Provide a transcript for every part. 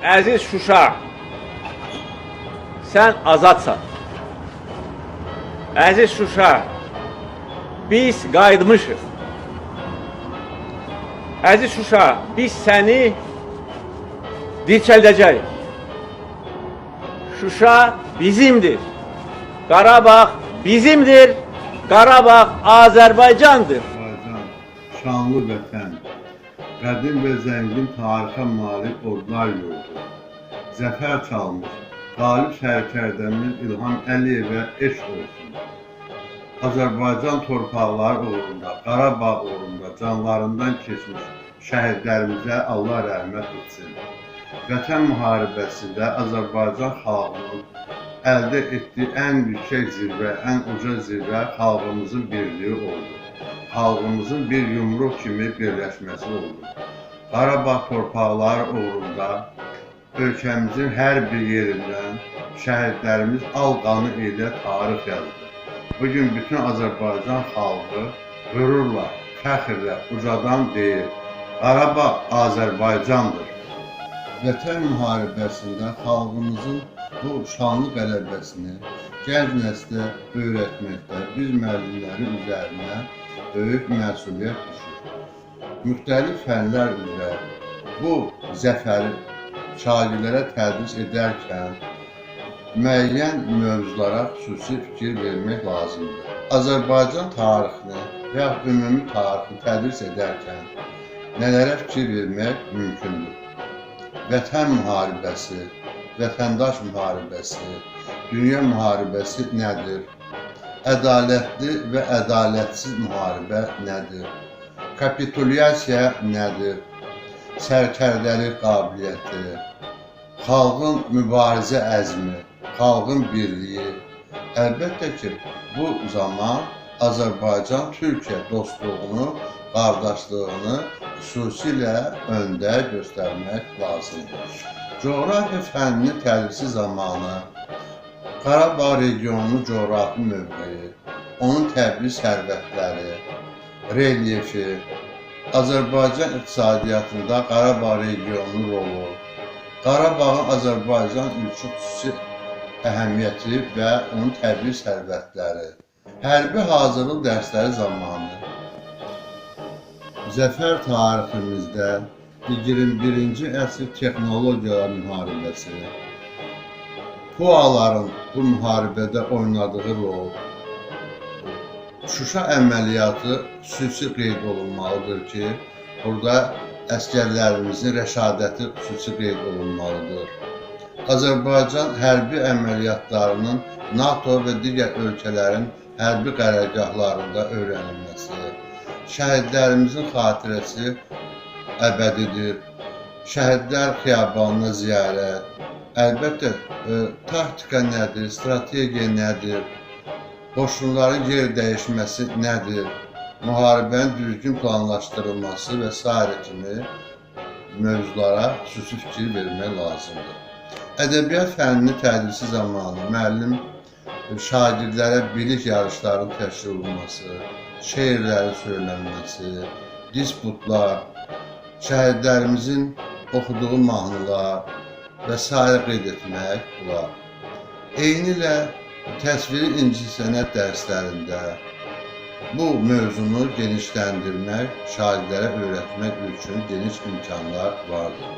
Əziz Şuşa, sən azadsan. Əziz Şuşa, biz qayıtmışıq. Əziz Şuşa, biz səni dirçəldəcəyik. Şuşa bizimdir. Qarabağ bizimdir. Qarabağ Azərbaycandır. Azərbaycan, şanlı vətən, qədim və zəngin tarixə malik odlar yurdu. Zəfər çalmış, qalib sərkərdəmiz İlham Əliyevə eşq olsun. Azərbaycan torpaqları uğrunda, Qarabağ uğrunda canlarından keçmiş şəhidlərimizə Allah rəhmət etsin. Vətən müharibəsində Azərbaycan xalqının əldə etdiyi ən yüksək zirvə, ən uca zirvə xalqımızın birliyi oldu. Xalqımızın bir yumruq kimi birləşməsi oldu. Qarabağ torpaqları uğrunda ölkəmizin hər bir yerindən şəhidlərimiz al qanı ilə tarix yazdı. Bugün bütün Azərbaycan xalqı qürurla, fəxrlə ucadan deyir: Qarabağ Azərbaycandır. Vətən müharibəsində xalqımızın bu şanlı qələbəsini gənc nəslə öyrətməkdə biz müəllimlərin üzərinə böyük məsuliyyət düşür. Müxtəlif fənlər üzrə bu zəfəri şagirdlərə tədris edərkən müəyyən mövzulara xüsusi fikir vermək lazımdır. Azərbaycan tarixini və ümumi tarixi tədris edərkən nələrə fikir vermək mümkündür? Vətən müharibəsi, vətəndaş müharibəsi, dünya müharibəsi nədir? Ədalətli və ədalətsiz müharibə nədir? Kapitulyasiya nədir? Sərkərdəlik qabiliyyəti, xalqın mübarizə əzmi, xalqın birliyi. Əlbəttə ki, bu zaman Azərbaycan Türkiyə dostluğunu, qardaşlığını xüsusilə öndə göstərmək lazımdır. Coğrafiya fənnini tədrisi zamanı Qarabağ regionunun coğrafi mövqeyi, onun təbii sərvətləri, relyefi, Azərbaycan iqtisadiyyatında Qarabağ regionunun rolu, Qarabağın Azərbaycan üçün xüsusi əhəmiyyəti və onun təbii sərvətləri, hərbi hazırlıq dərsləri zamanı. Zəfər tariximizdə 21-ci əsr texnologiyalar müharibəsi, PUA-ların bu müharibədə oynadığı rol, Şuşa əməliyyatı xüsusi qeyd olunmalıdır ki, burada əskərlərimizin rəşadəti xüsusi qeyd olunmalıdır. Azərbaycan hərbi əməliyyatlarının NATO və digər ölkələrin hərbi qərargahlarında öyrənilməsi, şəhidlərimizin xatirəsi əbədidir. Şəhidlər xiyabanına ziyarət. Əlbəttə, e, taktika nədir, strategiya nədir? Qoşunların yer dəyişməsi nədir? Müharibənin düzgün planlaşdırılması və s. kimi mövzulara xüsusi fikir vermək lazımdır. Ədəbiyyat fənnini tədrisi zamanı müəllim şagirdlərə bilik yarışlarının təşkil olunması, şeirlərin söylənməsi, disputlar, şəhidlərimizin oxuduğu mahnılar və s. qeyd etmək olar. Eyni ilə təsviri incəsənət dərslərində bu mövzunu genişləndirmək, şagirdlərə öyrətmək üçün geniş imkanlar vardır.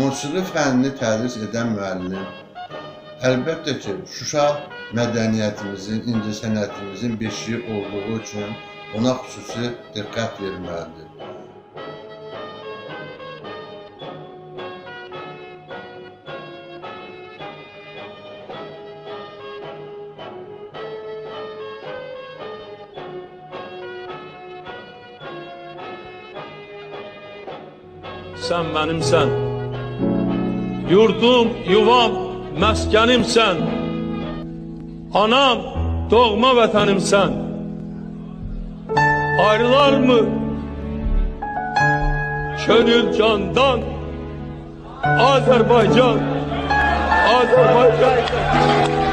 Musiqi fənnini tədris edən müəllim əlbəttə ki, Şuşa mədəniyyətimizin, incəsənətimizin beşiyi olduğu üçün buna xüsusi diqqət verməlidir. Sən mənimsən. Yurdum, yuvam, məskənimsən. Anam, doğma vətənimsən. Ayrılar mı? Könül candan. Azərbaycan. Azərbaycan.